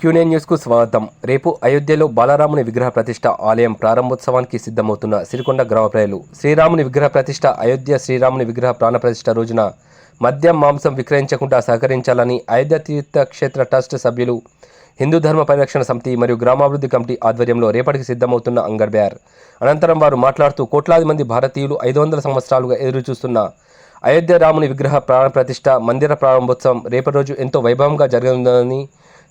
క్యూనే న్యూస్కు స్వాగతం. రేపు అయోధ్యలో బాలరాముని విగ్రహ ప్రతిష్ట ఆలయం ప్రారంభోత్సవానికి సిద్ధమవుతున్న సిరికొండ గ్రామ ప్రజలు శ్రీరాముని విగ్రహ ప్రతిష్ట అయోధ్య శ్రీరాముని విగ్రహ ప్రాణ ప్రతిష్ట రోజున మద్యం మాంసం విక్రయించకుండా సహకరించాలని అయోధ్య తీర్థ క్షేత్ర ట్రస్ట్ సభ్యులు హిందూ ధర్మ పరిరక్షణ సమితి మరియు గ్రామాభివృద్ధి కమిటీ ఆధ్వర్యంలో రేపటికి సిద్ధమవుతున్న అంగడ్బ్యార్ అనంతరం వారు మాట్లాడుతూ కోట్లాది మంది భారతీయులు ఐదు వందల సంవత్సరాలుగా ఎదురుచూస్తున్న అయోధ్య రాముని విగ్రహ ప్రాణ ప్రతిష్ట మందిర ప్రారంభోత్సవం రేపటి రోజు ఎంతో వైభవంగా జరగనుందని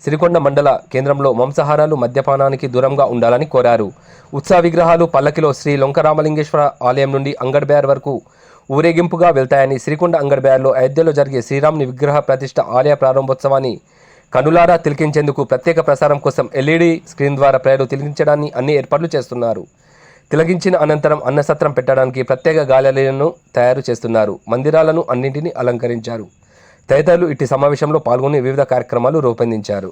సిరికొండ మండల కేంద్రంలో మాంసాహారాలు మద్యపానానికి దూరంగా ఉండాలని కోరారు. ఉత్సవ విగ్రహాలు పల్లకిలో శ్రీ లొంకరామలింగేశ్వర ఆలయం నుండి అంగడ్బేర్ వరకు ఊరేగింపుగా వెళ్తాయని సిరికొండ అంగడ్బేర్లో అయోధ్యలో జరిగే శ్రీరాముని విగ్రహ ప్రతిష్ట ఆలయ ప్రారంభోత్సవాన్ని కనులారా తిలకించేందుకు ప్రత్యేక ప్రసారం కోసం ఎల్ఈడి స్క్రీన్ ద్వారా ప్రజలు తిలకించడాన్ని అన్ని ఏర్పాట్లు చేస్తున్నారు. తిలకించిన అనంతరం అన్నసత్రం పెట్టడానికి ప్రత్యేక గాలరీలను తయారు చేస్తున్నారు. మందిరాలను అన్నింటినీ అలంకరించారు. తదితరులు ఇట్టి సమావేశంలో పాల్గొని వివిధ కార్యక్రమాలు రూపొందించారు.